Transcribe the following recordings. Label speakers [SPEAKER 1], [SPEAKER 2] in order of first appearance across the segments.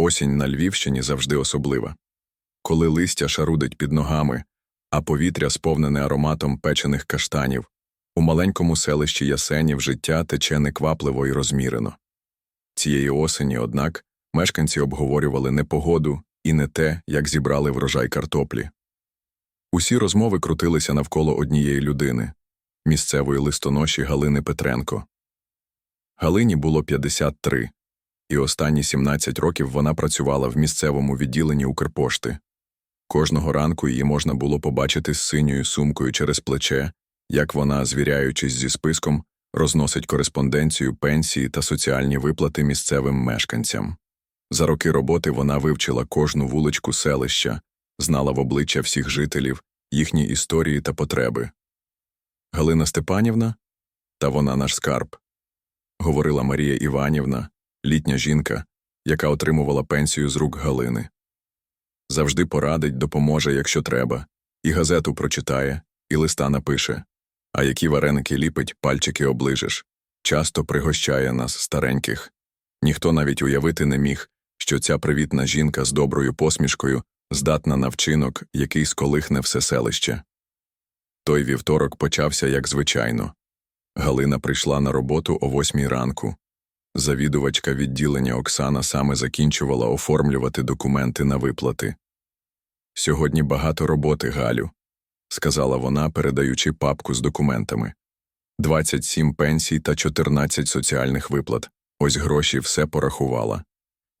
[SPEAKER 1] Осінь на Львівщині завжди особлива. Коли листя шарудить під ногами, а повітря сповнене ароматом печених каштанів, у маленькому селищі Ясенів життя тече неквапливо і розмірено. Цієї осені, однак, мешканці обговорювали не погоду і не те, як зібрали врожай картоплі. Усі розмови крутилися навколо однієї людини місцевої листоноші Галини Петренко. Галині було 53, і останні 17 років вона працювала в місцевому відділенні Укрпошти. Кожного ранку її можна було побачити з синьою сумкою через плече, як вона, звіряючись зі списком, розносить кореспонденцію, пенсії та соціальні виплати місцевим мешканцям. За роки роботи вона вивчила кожну вуличку селища, знала в обличчя всіх жителів, їхні історії та потреби. Галина Степанівна? Та вона наш скарб, говорила Марія Іванівна, літня жінка, яка отримувала пенсію з рук Галини. Завжди порадить, допоможе, якщо треба, і газету прочитає, і листа напише. А які вареники ліпить, пальчики оближеш. Часто пригощає нас, стареньких. Ніхто навіть уявити не міг, що ця привітна жінка з доброю посмішкою здатна на вчинок, який сколихне все селище. Той вівторок почався як звичайно. Галина прийшла на роботу о восьмій ранку. Завідувачка відділення Оксана саме закінчувала оформлювати документи на виплати. Сьогодні багато роботи, Галю, сказала вона, передаючи папку з документами. 27 пенсій та 14 соціальних виплат. Ось гроші все порахувала.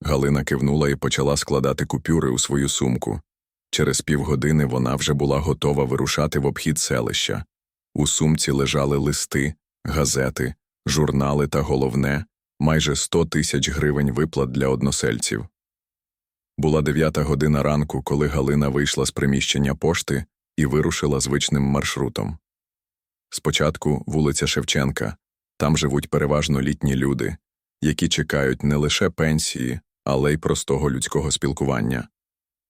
[SPEAKER 1] Галина кивнула і почала складати купюри у свою сумку. Через півгодини вона вже була готова вирушати в обхід селища. У сумці лежали листи, газети, журнали та головне майже 100 тисяч гривень виплат для односельців. Була дев'ята година ранку, коли Галина вийшла з приміщення пошти і вирушила звичним маршрутом. Спочатку вулиця Шевченка, там живуть переважно літні люди, які чекають не лише пенсії, але й простого людського спілкування.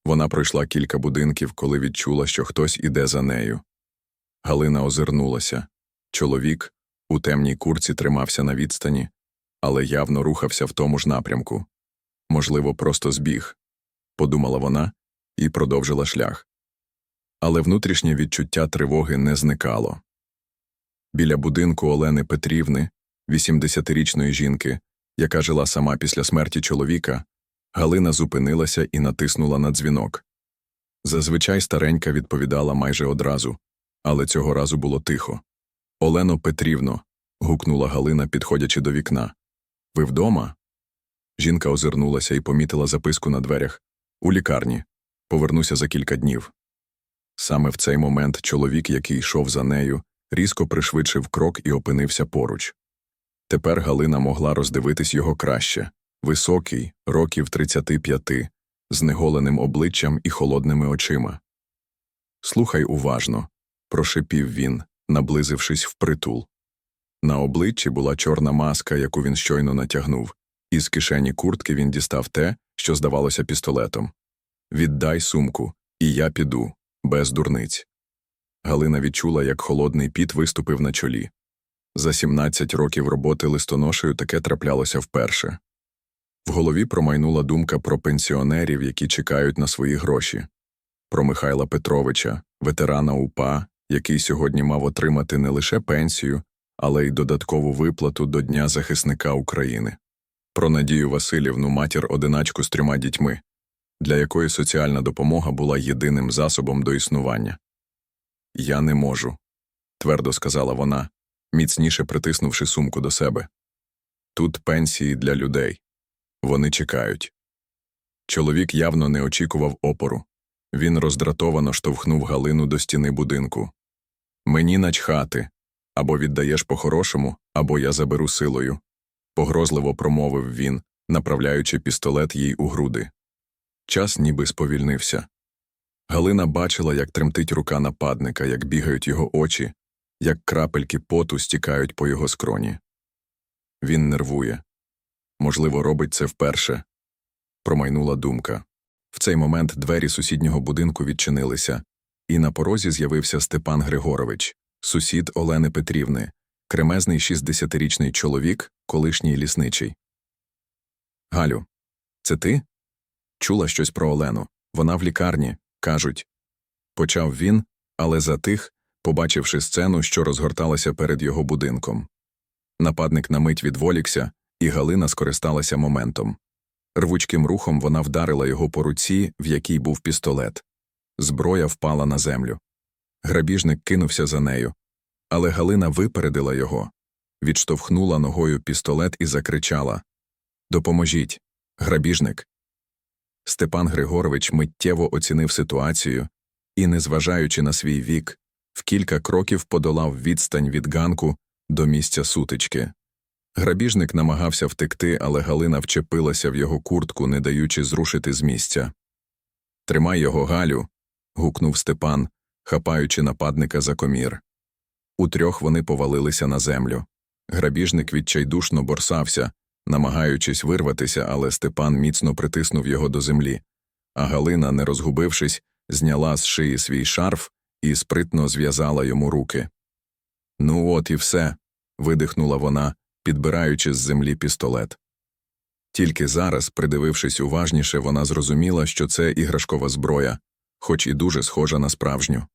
[SPEAKER 1] Вона пройшла кілька будинків, коли відчула, що хтось іде за нею. Галина озирнулася. Чоловік у темній курці тримався на відстані, але явно рухався в тому ж напрямку. Можливо, просто збіг, подумала вона і продовжила шлях. Але внутрішнє відчуття тривоги не зникало. Біля будинку Олени Петрівни, 80-річної жінки, яка жила сама після смерті чоловіка, Галина зупинилася і натиснула на дзвінок. Зазвичай старенька відповідала майже одразу, але цього разу було тихо. Олено Петрівно. гукнула Галина, підходячи до вікна. Ви вдома? Жінка озирнулася і помітила записку на дверях. У лікарні. Повернуся за кілька днів. Саме в цей момент чоловік, який йшов за нею, різко пришвидшив крок і опинився поруч. Тепер Галина могла роздивитись його краще високий, років 35, з неголеним обличчям і холодними очима. Слухай уважно, прошипів він, наблизившись впритул. На обличчі була чорна маска, яку він щойно натягнув, і з кишені куртки він дістав те, що здавалося пістолетом. Віддай сумку, і я піду, без дурниць. Галина відчула, як холодний піт виступив на чолі. За 17 років роботи листоношею таке траплялося вперше. В голові промайнула думка про пенсіонерів, які чекають на свої гроші, про Михайла Петровича, ветерана УПА, який сьогодні мав отримати не лише пенсію, але й додаткову виплату до Дня захисника України, про Надію Васильівну, матір одиначку з трьома дітьми, для якої соціальна допомога була єдиним засобом до існування. Я не можу, твердо сказала вона, міцніше притиснувши сумку до себе. Тут пенсії для людей. Вони чекають. Чоловік явно не очікував опору. Він роздратовано штовхнув Галину до стіни будинку. Мені начхати. Або віддаєш по-хорошому, або я заберу силою. Погрозливо промовив він, направляючи пістолет їй у груди. Час ніби сповільнився. Галина бачила, як тремтить рука нападника, як бігають його очі, як крапельки поту стікають по його скроні. Він нервує. Можливо, робить це вперше. Промайнула думка. В цей момент двері сусіднього будинку відчинилися, і на порозі з'явився Степан Григорович, сусід Олени Петрівни, кремезний 60-річний чоловік, колишній лісничий. Галю, це ти? Чула щось про Олену. Вона в лікарні, кажуть. Почав він, але затих, побачивши сцену, що розгорталася перед його будинком. Нападник на мить відволікся, і Галина скористалася моментом. Рвучким рухом вона вдарила його по руці, в якій був пістолет. Зброя впала на землю. Грабіжник кинувся за нею, але Галина випередила його, відштовхнула ногою пістолет і закричала Допоможіть, грабіжник. Степан Григорович миттєво оцінив ситуацію і, незважаючи на свій вік, в кілька кроків подолав відстань від ганку до місця сутички. Грабіжник намагався втекти, але Галина вчепилася в його куртку, не даючи зрушити з місця. Тримай його, Галю. гукнув Степан, хапаючи нападника за комір. Утрьох вони повалилися на землю. Грабіжник відчайдушно борсався, намагаючись вирватися, але Степан міцно притиснув його до землі, а Галина, не розгубившись, зняла з шиї свій шарф і спритно зв'язала йому руки. Ну, от і все. видихнула вона, підбираючи з землі пістолет. Тільки зараз, придивившись уважніше, вона зрозуміла, що це іграшкова зброя, хоч і дуже схожа на справжню.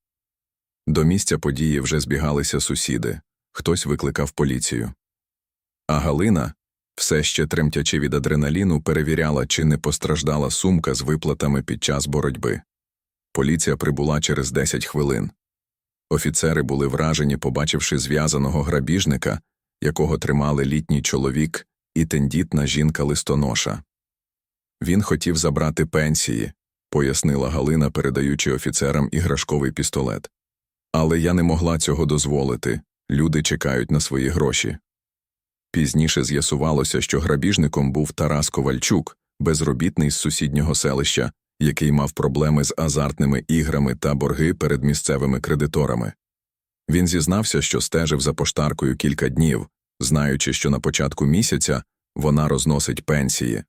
[SPEAKER 1] До місця події вже збігалися сусіди, хтось викликав поліцію. А Галина, все ще тремтячи від адреналіну, перевіряла, чи не постраждала сумка з виплатами під час боротьби. Поліція прибула через 10 хвилин. Офіцери були вражені, побачивши зв'язаного грабіжника, якого тримали літній чоловік і тендітна жінка-листоноша. Він хотів забрати пенсії, пояснила Галина, передаючи офіцерам іграшковий пістолет. Але я не могла цього дозволити люди чекають на свої гроші. Пізніше з'ясувалося, що грабіжником був Тарас Ковальчук, безробітний з сусіднього селища, який мав проблеми з азартними іграми та борги перед місцевими кредиторами. Він зізнався, що стежив за поштаркою кілька днів, знаючи, що на початку місяця вона розносить пенсії.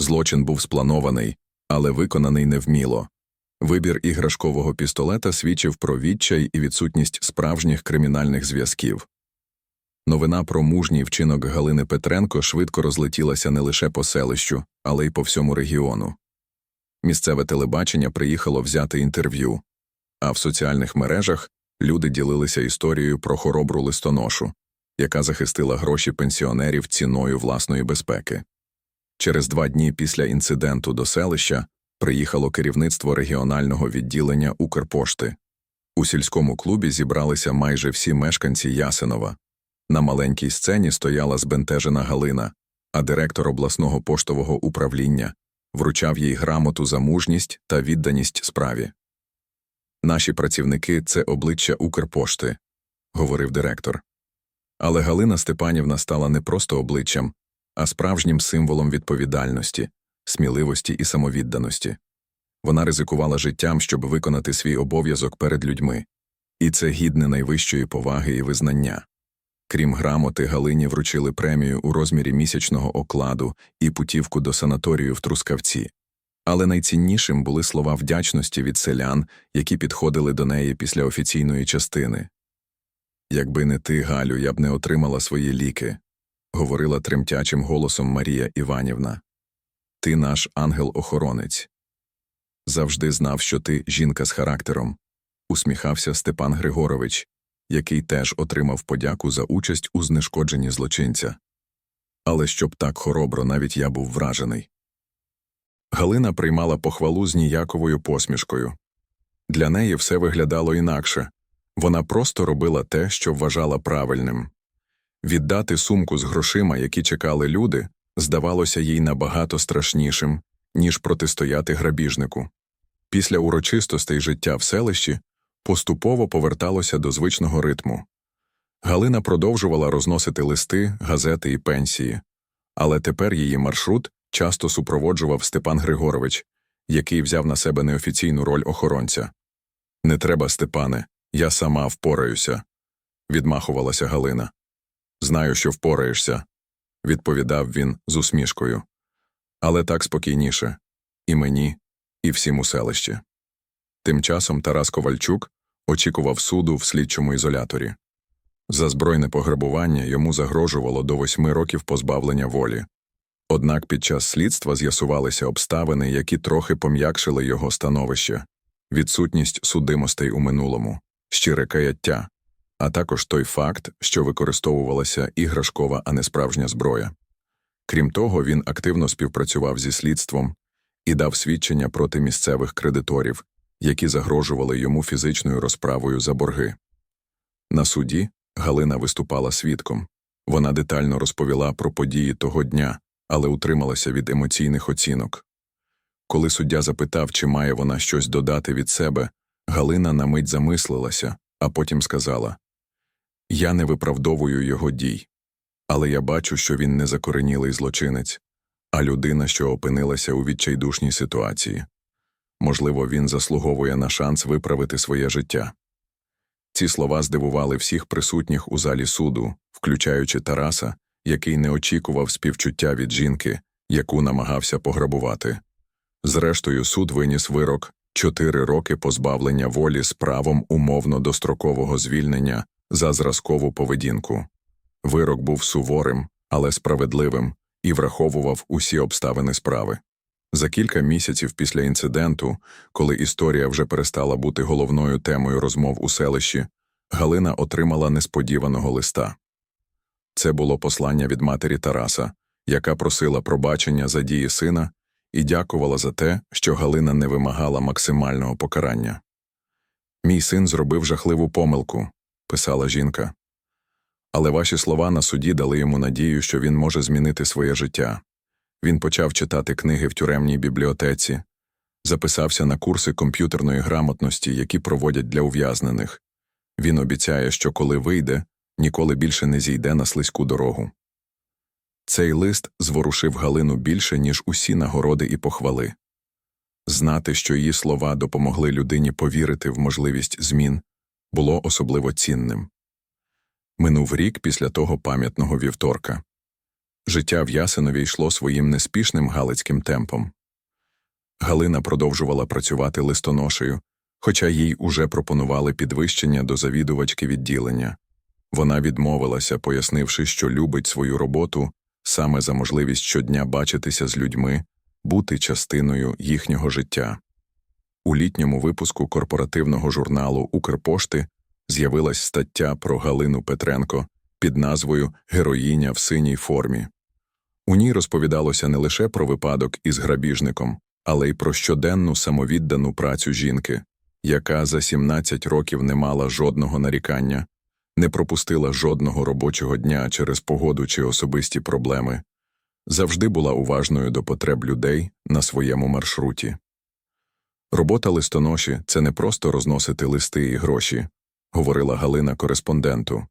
[SPEAKER 1] Злочин був спланований, але виконаний невміло. Вибір іграшкового пістолета свідчив про відчай і відсутність справжніх кримінальних зв'язків. Новина про мужній вчинок Галини Петренко швидко розлетілася не лише по селищу, але й по всьому регіону. Місцеве телебачення приїхало взяти інтерв'ю, а в соціальних мережах люди ділилися історією про хоробру листоношу, яка захистила гроші пенсіонерів ціною власної безпеки. Через два дні після інциденту до селища приїхало керівництво регіонального відділення Укрпошти. У сільському клубі зібралися майже всі мешканці Ясенова. На маленькій сцені стояла збентежена Галина, а директор обласного поштового управління вручав їй грамоту за мужність та відданість справі. Наші працівники це обличчя Укрпошти, говорив директор. Але Галина Степанівна стала не просто обличчям, а справжнім символом відповідальності, сміливості і самовідданості. Вона ризикувала життям, щоб виконати свій обов'язок перед людьми, і це гідне найвищої поваги і визнання. Крім грамоти, Галині вручили премію у розмірі місячного окладу і путівку до санаторію в Трускавці. Але найціннішим були слова вдячності від селян, які підходили до неї після офіційної частини. Якби не ти, Галю, я б не отримала свої ліки, говорила тремтячим голосом Марія Іванівна. Ти наш ангел-охоронець. Завжди знав, що ти жінка з характером, усміхався Степан Григорович, який теж отримав подяку за участь у знешкодженні злочинця. Але щоб так хоробро, навіть я був вражений. Галина приймала похвалу з ніяковою посмішкою. Для неї все виглядало інакше вона просто робила те, що вважала правильним. Віддати сумку з грошима, які чекали люди, здавалося їй набагато страшнішим, ніж протистояти грабіжнику. Після урочистостей життя в селищі поступово поверталося до звичного ритму. Галина продовжувала розносити листи, газети і пенсії, але тепер її маршрут часто супроводжував Степан Григорович, який взяв на себе неофіційну роль охоронця. Не треба, Степане, я сама впораюся, відмахувалася Галина. Знаю, що впораєшся, відповідав він з усмішкою. Але так спокійніше і мені, і всім у селищі. Тим часом Тарас Ковальчук очікував суду в слідчому ізоляторі. За збройне пограбування йому загрожувало до восьми років позбавлення волі. Однак під час слідства з'ясувалися обставини, які трохи пом'якшили його становище, відсутність судимостей у минулому, щире каяття, а також той факт, що використовувалася іграшкова, а не справжня зброя. Крім того, він активно співпрацював зі слідством і дав свідчення проти місцевих кредиторів, які загрожували йому фізичною розправою за борги. На суді Галина виступала свідком. Вона детально розповіла про події того дня, але утрималася від емоційних оцінок. Коли суддя запитав, чи має вона щось додати від себе, Галина на мить замислилася, а потім сказала Я не виправдовую його дій, але я бачу, що він не закоренілий злочинець, а людина, що опинилася у відчайдушній ситуації. Можливо, він заслуговує на шанс виправити своє життя. Ці слова здивували всіх присутніх у залі суду, включаючи Тараса, який не очікував співчуття від жінки, яку намагався пограбувати. Зрештою, суд виніс вирок чотири роки позбавлення волі з правом умовно дострокового звільнення за зразкову поведінку. Вирок був суворим, але справедливим і враховував усі обставини справи. За кілька місяців після інциденту, коли історія вже перестала бути головною темою розмов у селищі, Галина отримала несподіваного листа. Це було послання від матері Тараса, яка просила пробачення за дії сина і дякувала за те, що Галина не вимагала максимального покарання. Мій син зробив жахливу помилку, писала жінка. Але ваші слова на суді дали йому надію, що він може змінити своє життя. Він почав читати книги в тюремній бібліотеці, записався на курси комп'ютерної грамотності, які проводять для ув'язнених. Він обіцяє, що коли вийде, ніколи більше не зійде на слизьку дорогу. Цей лист зворушив Галину більше, ніж усі нагороди і похвали. Знати, що її слова допомогли людині повірити в можливість змін, було особливо цінним. Минув рік після того пам'ятного вівторка. Життя в Ясинові йшло своїм неспішним галицьким темпом. Галина продовжувала працювати листоношею, хоча їй уже пропонували підвищення до завідувачки відділення. Вона відмовилася, пояснивши, що любить свою роботу саме за можливість щодня бачитися з людьми, бути частиною їхнього життя. У літньому випуску корпоративного журналу Укрпошти з'явилась стаття про Галину Петренко під назвою Героїня в синій формі. У ній розповідалося не лише про випадок із грабіжником, але й про щоденну самовіддану працю жінки, яка за 17 років не мала жодного нарікання, не пропустила жодного робочого дня через погоду чи особисті проблеми, завжди була уважною до потреб людей на своєму маршруті. Робота листоноші це не просто розносити листи і гроші, говорила Галина кореспонденту.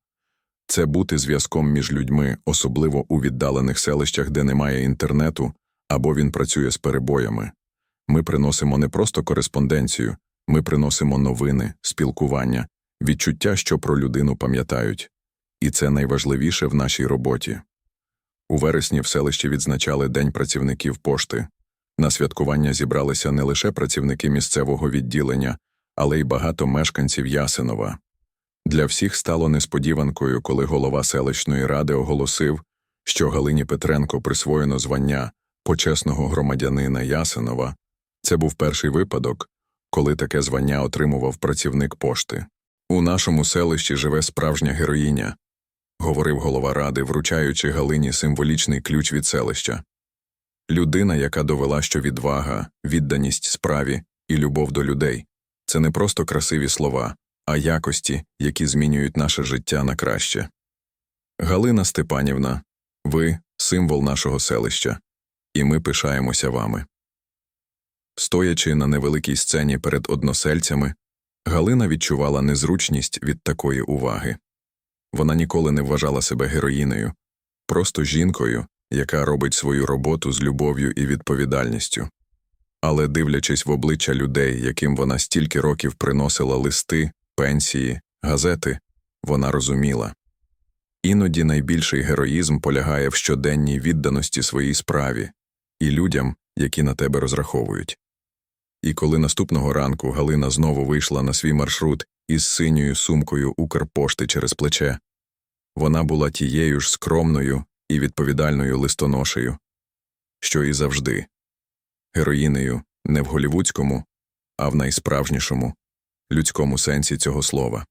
[SPEAKER 1] Це бути зв'язком між людьми, особливо у віддалених селищах, де немає інтернету, або він працює з перебоями. Ми приносимо не просто кореспонденцію, ми приносимо новини, спілкування, відчуття, що про людину пам'ятають. І це найважливіше в нашій роботі. У вересні в селищі відзначали День працівників пошти. На святкування зібралися не лише працівники місцевого відділення, але й багато мешканців Ясинова. Для всіх стало несподіванкою, коли голова селищної ради оголосив, що Галині Петренко присвоєно звання почесного громадянина Ясинова. Це був перший випадок, коли таке звання отримував працівник пошти. У нашому селищі живе справжня героїня, говорив голова ради, вручаючи Галині символічний ключ від селища. Людина, яка довела, що відвага, відданість справі і любов до людей це не просто красиві слова, а якості, які змінюють наше життя на краще. Галина Степанівна, ви символ нашого селища, і ми пишаємося вами. Стоячи на невеликій сцені перед односельцями, Галина відчувала незручність від такої уваги. Вона ніколи не вважала себе героїнею, просто жінкою, яка робить свою роботу з любов'ю і відповідальністю. Але, дивлячись в обличчя людей, яким вона стільки років приносила листи, пенсії, газети, вона розуміла. Іноді найбільший героїзм полягає в щоденній відданості своїй справі і людям, які на тебе розраховують. І коли наступного ранку Галина знову вийшла на свій маршрут із синьою сумкою Укрпошти через плече, вона була тією ж скромною і відповідальною листоношею, що і завжди. Героїнею не в голівудському, а в найсправжнішому людському сенсі цього слова.